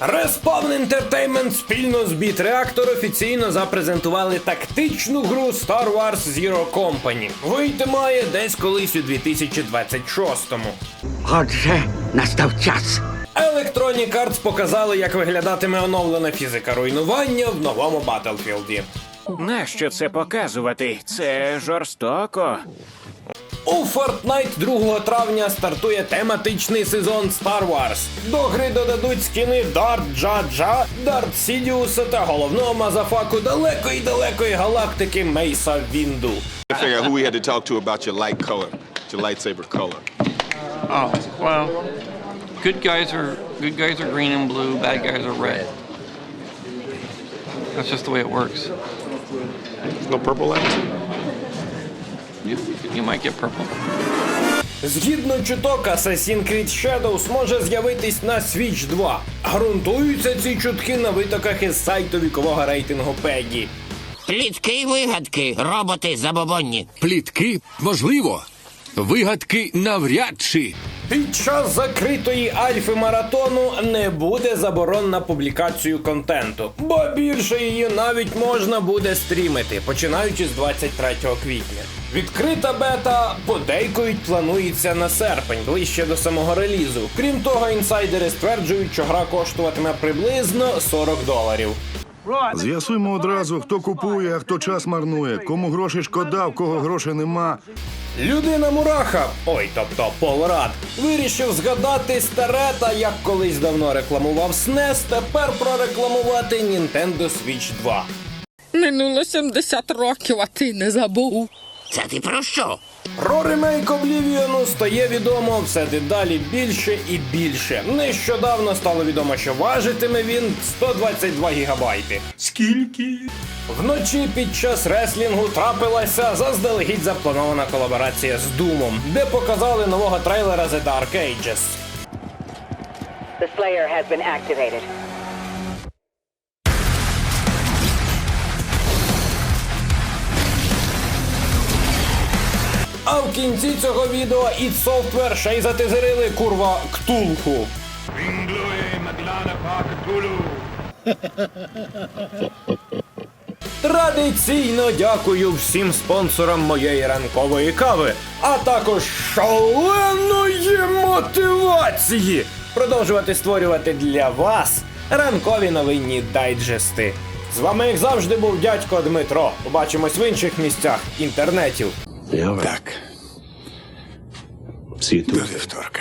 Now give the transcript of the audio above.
Respawn Entertainment спільно з Beat Reactor офіційно запрезентували тактичну гру Star Wars Zero Company. Вийти має десь колись у 2026-му. Отже, настав час. Electronic Arts показали, як виглядатиме оновлена фізика руйнування в новому Battlefield. Нащо це показувати? Це жорстоко. Fortnite 2 травня стартує тематичний сезон Star Wars. До гри додадуть скіни Дарт Джа-Джа, Дарт Сідіуса та головного мазафаку далекої далекої галактики Мейса Вінду. to figure out who we had to talk to about your light color, your lightsaber color. Oh, well, good guys are good guys are green and blue, bad guys are red. That's just the way it works. No purple lights? You, you might get purple. Згідно чуток, Assassin's Creed Shadows може з'явитись на Switch 2. Грунтуються ці чутки на витоках із сайту вікового рейтингу PEGI. Плітки й вигадки, роботи забобонні. Плітки можливо. Вигадки навряд чи. Під час закритої альфи маратону не буде заборон на публікацію контенту, бо більше її навіть можна буде стрімити, починаючи з 23 квітня. Відкрита бета подейкують планується на серпень, ближче до самого релізу. Крім того, інсайдери стверджують, що гра коштуватиме приблизно 40 доларів. З'ясуємо одразу, хто купує, а хто час марнує, кому грошей шкода, в кого грошей нема. Людина Мураха, ой, тобто Пол Рад, вирішив згадати старе та як колись давно рекламував SNES, тепер прорекламувати Nintendo Switch 2. Минуло 70 років, а ти не забув. Це ти про що? Про ремейк Облівіону стає відомо все дедалі більше і більше. Нещодавно стало відомо, що важитиме він 122 гігабайти. Скільки? Вночі під час реслінгу трапилася заздалегідь запланована колаборація з Думом, де показали нового трейлера The Dark Ages. The Slayer has been activated. А в кінці цього відео id Software ще й затизерили курва ктулху. Традиційно дякую всім спонсорам моєї ранкової кави, а також шаленої мотивації продовжувати створювати для вас ранкові новинні дайджести. З вами, як завжди, був дядько Дмитро. Побачимось в інших місцях інтернетів. Так. Всі тут. До вівторка.